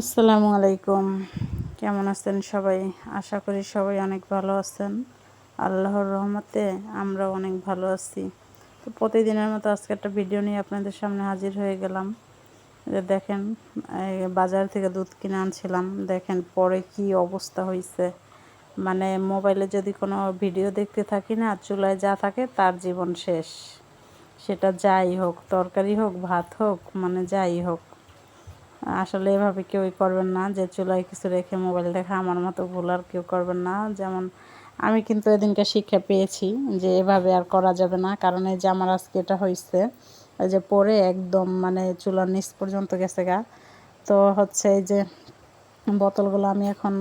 আসসালামু আলাইকুম। কেমন আছেন সবাই? আশা করি সবাই অনেক ভালো আছেন। আল্লাহর রহমতে আমরা অনেক ভালো আছি। তো প্রতিদিনের মতো আজকে একটা ভিডিও নিয়ে আপনাদের সামনে হাজির হয়ে গেলাম। যে দেখেন বাজার থেকে দুধ কিনে আনছিলাম। দেখেন পরে কি অবস্থা হয়েছে মানে মোবাইলে যদি কোনো ভিডিও দেখতে থাকি না, চুলায় যা থাকে তার জীবন শেষ। সেটা যাই হোক, তরকারি হোক, ভাত হোক মানে যাই হোক। আসলে এভাবে কেউই করবেন না, যে চুলায় কিছু রেখে মোবাইল দেখা আমার মতো ভুল আর কেউ করবেন না। যেমন আমি কিন্তু এদিনকে শিক্ষা পেয়েছি যে এভাবে আর করা যাবে না, কারণ এই যে আমার আজকে এটা হয়েছে ওই যে পরে একদম মানে চুলার নিচ পর্যন্ত গেছে গা। তো হচ্ছে এই যে বোতলগুলো আমি এখন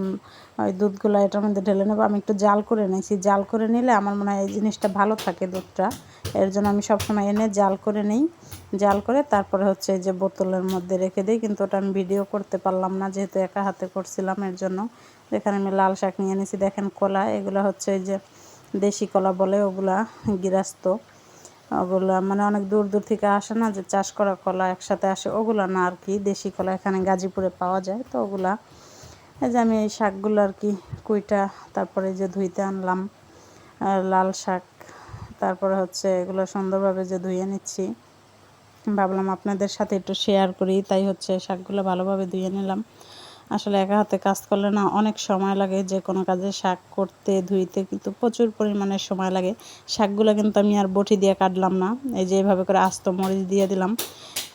ওই দুধগুলো এটার মধ্যে ঢেলে নেব। আমি একটু জাল করে নিয়েছি। জাল করে নিলে আমার মনে হয় এই জিনিসটা ভালো থাকে দুধটা। এর জন্য আমি সবসময় এনে জাল করে নিই। জাল করে তারপরে হচ্ছে এই যে বোতলের মধ্যে রেখে দিই। কিন্তু ওটা আমি ভিডিও করতে পারলাম না, যেহেতু একা হাতে করছিলাম এর জন্য। এখানে আমি লাল শাক নিয়ে এনেছি। দেখেন কলা, এগুলো হচ্ছে এই যে দেশি কলা বলে, ওগুলা গিরাস্ত ওগুলা মানে অনেক দূর দূর থেকে আসে না যে চাষ করা কলা একসাথে আসে, ওগুলো না আর কি। দেশি কলা এখানে গাজীপুরে পাওয়া যায়, তো ওগুলা এই যে আমি এই শাকগুলো আর কি কুইটা, তারপরে যে ধুইতে আনলাম লাল শাক, তারপরে হচ্ছে এগুলো সুন্দরভাবে যে ধুয়ে নিচ্ছি। ভাবলাম আপনাদের সাথে একটু শেয়ার করি, তাই হচ্ছে শাকগুলো ভালোভাবে ধুয়ে নিলাম। আসলে একা হাতে কাজ করলে না অনেক সময় লাগে, যে কোনো কাজে শাক করতে, ধুইতে কিন্তু প্রচুর পরিমাণে সময় লাগে। শাকগুলো কিন্তু আমি আর বটি দিয়ে কাটলাম না, এই যে এভাবে করে আস্ত মরিচ দিয়ে দিলাম।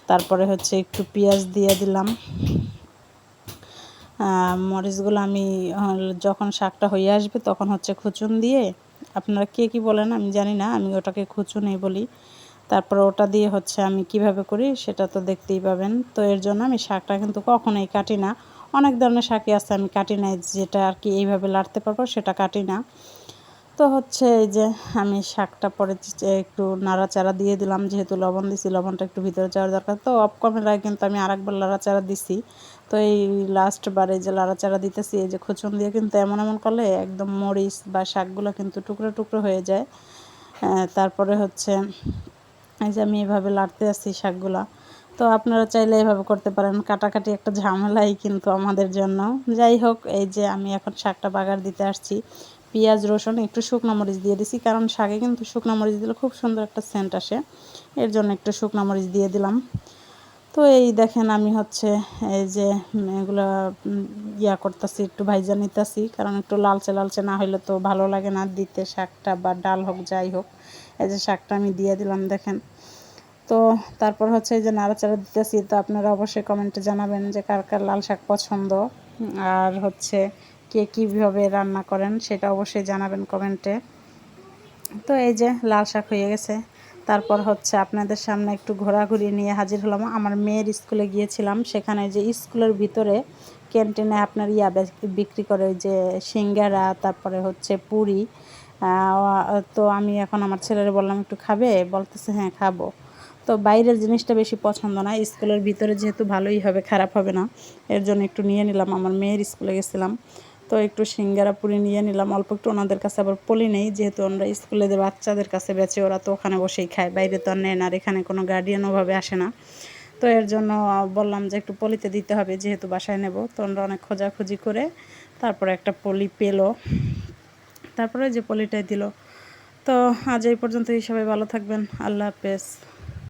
তারপরে হচ্ছে একটু পেঁয়াজ দিয়ে দিলাম। মরিচগুলো আমি যখন শাকটা হয়ে আসবে তখন হচ্ছে খুচুন দিয়ে, আপনারা কে কি বলেন আমি জানি না, আমি ওটাকে খুচুনেই বলি। তারপর ওটা দিয়ে হচ্ছে আমি কীভাবে করি সেটা তো দেখতেই পাবেন। তো এর জন্য আমি শাকটা কিন্তু কখনোই কাটি না। অনেক ধরনের শাকই আছে, আমি কাটি না যেটা আর কি এইভাবে লাড়তে পারব, সেটা কাটি না। তো হচ্ছে এই যে আমি শাকটা পরে একটু নাড়াচাড়া দিয়ে দিলাম, যেহেতু লবণ দিছি, লবণটা একটু ভিতরে যাওয়ার দরকার। তো অফ ক্যামেরায় কিন্তু আমি আর আরেকবার নাড়াচাড়া দিছি। তো এই লাস্ট বারে যে লাড়াচাড়া দিতেছি, এই যে খুচুন দিয়ে কিন্তু এমন এমন করলে একদম মরিচ বা শাকগুলো কিন্তু টুকরো টুকরো হয়ে যায়। তারপরে হচ্ছে এই যে আমি এভাবে লাড়তে আসছি শাকগুলা। তো আপনারা চাইলে এভাবে করতে পারেন। কাটাকাটি একটা ঝামেলাই কিন্তু আমাদের জন্য। যাই হোক, এই যে আমি এখন শাকটা বাগার দিতে আসছি। পেঁয়াজ, রসুন, একটু শুকনো মরিচ দিয়ে দিছি, কারণ শাকে কিন্তু শুকনো মরিচ দিলে খুব সুন্দর একটা সেন্ট আসে। এর জন্য একটু শুকনো মরিচ দিয়ে দিলাম। তো এই দেখেন, আমি হচ্ছে এই যে এগুলো ইয়া করতেছি, একটু ভাইজা নিতেছি, কারণ একটু লালচে লালচে না হইলে তো ভালো লাগে না দিতে, শাকটা বা ডাল হোক, যাই হোক। এই যে শাকটা আমি দিয়ে দিলাম, দেখেন। তো তারপর হচ্ছে এই যে নাড়াচাড়া দিতেছি, তো আপনারা অবশ্যই কমেন্টে জানাবেন যে কার কার লাল শাক পছন্দ। আর হচ্ছে কে কীভাবে রান্না করেন সেটা অবশ্যই জানাবেন কমেন্টে তো এই যে লাল শাক হয়ে গেছে। তারপর হচ্ছে আপনাদের সামনে একটু ঘোরাঘুরি নিয়ে হাজির হলাম। আমার মেয়ের স্কুলে গিয়েছিলাম, সেখানে যে স্কুলের ভিতরে ক্যান্টিনে আপনার ইয়া বিক্রি করে যে সিঙ্গারা, তারপরে হচ্ছে পুরি। তো আমি এখন আমার ছেলেরে বললাম, একটু খাবে? বলতেছে হ্যাঁ খাব। তো বাইরের জিনিসটা বেশি পছন্দ না। স্কুলের ভিতরে যেহেতু ভালোই হবে, খারাপ হবে না, এর জন্য একটু নিয়ে নিলাম। আমার মেয়ের স্কুলে গেছিলাম, তো একটু সিঙ্গারা পুরি নিয়ে নিলাম। অল্প একটু ওনাদের কাছে আবার পলি নেই, যেহেতু আমরা স্কুলে যে বাচ্চাদের কাছে বেচে, ওরা তো ওখানে বসেই খায়, বাইরে তো আর নেয় না, আর এখানে কোনো গার্ডিয়ান ওভাবে আসে না। তো এর জন্য বললাম যে একটু পলিতে দিতে হবে, যেহেতু বাসায় নেব। তো আমরা অনেক খোঁজাখুঁজি করে তারপরে একটা পলি পেল। তারপরে যে পলিটাই দিল। তো আজ এই পর্যন্ত সবাই ভালো থাকবেন। আল্লাহ হাফেজ।